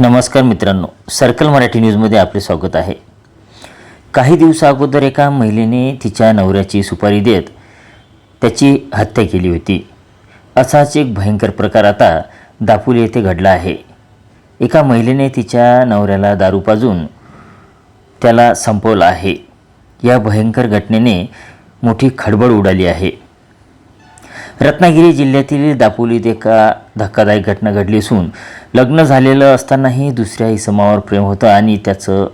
नमस्कार मित्रांनो सर्कल मराठी न्यूजमध्ये आपले स्वागत आहे. काही दिवसाअगोदर एका महिलेने तिच्या नवऱ्याची सुपारी देत त्याची हत्या केली होती. असाच एक भयंकर प्रकार आता दापोली येथे घडला आहे. एका महिलेने तिच्या नवऱ्याला दारू पाजून त्याला संपवलं आहे. या भयंकर घटनेने मोठी खळबळ उडाली आहे. रत्नागिरी जिल्ह्यातील दापोलीत एका धक्कादायक घटना घडली असून लग्न झालेलं असतानाही दुसऱ्या इसमावर प्रेम होतं आणि त्याचं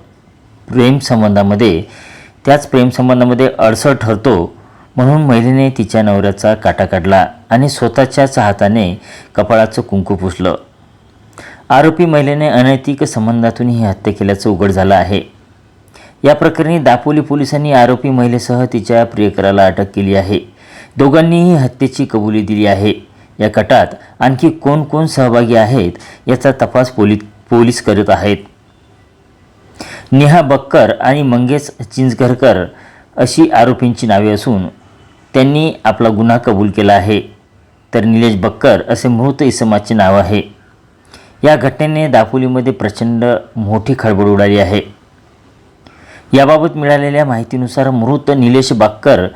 प्रेम संबंधामध्ये त्याच प्रेमसंबंधामध्ये अडसर ठरतो म्हणून महिलेने तिच्या नवऱ्याचा काटा काढला आणि स्वतःच्याच हाताने कपाळाचं कुंकू पुसलं. आरोपी महिलेने अनैतिक संबंधातून ही हत्या केल्याचं उघड झालं आहे. या प्रकरणी दापोली पोलिसांनी आरोपी महिलेसह तिच्या प्रियकराला अटक केली आहे. दोघांनीही हत्येची कबुली दिली आहे. या गटात आणखी कोण कोण सहभागी आहेत याचा तपास पोलीस पोलीस करत आहेत. नेहा बक्कर आणि मंगेश चिंचघरकर अशी आरोपींची नावे असून त्यांनी आपला गुन्हा कबूल केला आहे. तर निलेश बक्कर असे मृत इसमाचे नाव आहे. या घटनेने दापोलीमध्ये प्रचंड मोठी खळबळ उडाली आहे. याबाबत मिळालेल्या माहितीनुसार मृत निलेश बाक्कर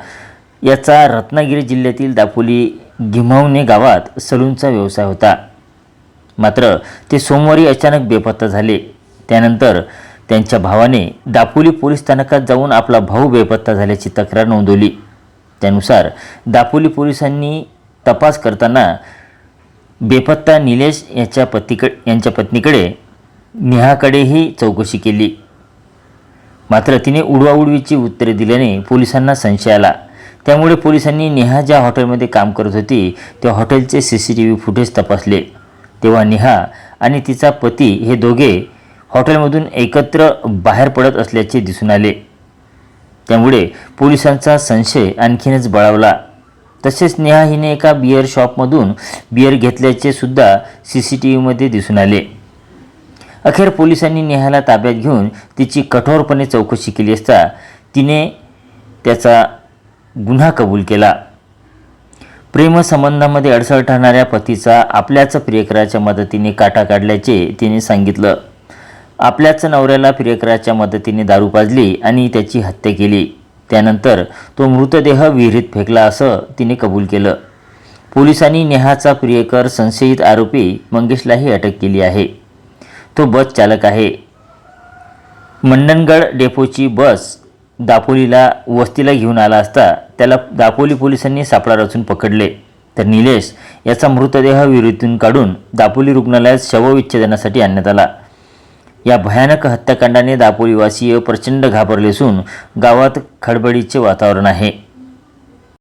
याचा रत्नागिरी जिल्ह्यातील दापोली घिमावणे गावात सलूनचा व्यवसाय होता. मात्र ते सोमवारी अचानक बेपत्ता झाले. त्यानंतर त्यांच्या भावाने दापोली पोलीस स्थानकात जाऊन आपला भाऊ बेपत्ता झाल्याची तक्रार नोंदवली. त्यानुसार दापोली पोलिसांनी तपास करताना बेपत्ता निलेश याच्या पतीकडे यांच्या पत्नीकडे नेहाकडेही चौकशी केली. मात्र तिने उडवाउडवीची उत्तरे दिल्याने पोलिसांना संशय आला. त्यामुळे पोलिसांनी नेहा ज्या हॉटेलमध्ये काम करत होती त्या हॉटेलचे C C T V footage तपासले. तेव्हा नेहा आणि तिचा पती हे दोघे हॉटेलमधून एकत्र बाहेर पडत असल्याचे दिसून आले. त्यामुळे पोलिसांचा संशय आणखीनच बळावला. तसेच नेहा हिने एका बिअर शॉपमधून बिअर घेतल्याचे सुद्धा सी सी टी व्हीमध्ये दिसून आले. अखेर पोलिसांनी नेहाला ताब्यात घेऊन तिची कठोरपणे चौकशी केली असता तिने त्याचा गुन्हा कबूल केला. प्रेमसंबंधामध्ये अडसळ ठरणाऱ्या पतीचा आपल्याच प्रियकराच्या मदतीने काटा काढल्याचे तिने सांगितलं. आपल्याच नवऱ्याला प्रियकराच्या मदतीने दारू पाजली आणि त्याची हत्या केली. त्यानंतर तो मृतदेह विहिरीत फेकला असं तिने कबूल केलं. पोलिसांनी नेहाचा प्रियकर संशयित आरोपी मंगेशलाही अटक केली आहे. तो बस चालक आहे. मंडणगड डेपोची बस दापोलीला वस्तीला घेऊन आला असता त्याला दापोली पोलिसांनी सापळा रचून पकडले. तर निलेश याचा मृतदेह विहिरीतून काढून दापोली रुग्णालयात शवविच्छेदनासाठी आणण्यात आला. या भयानक हत्याकांडाने दापोलीवासीय प्रचंड घाबरले असून गावात खडबडीचे वातावरण आहे.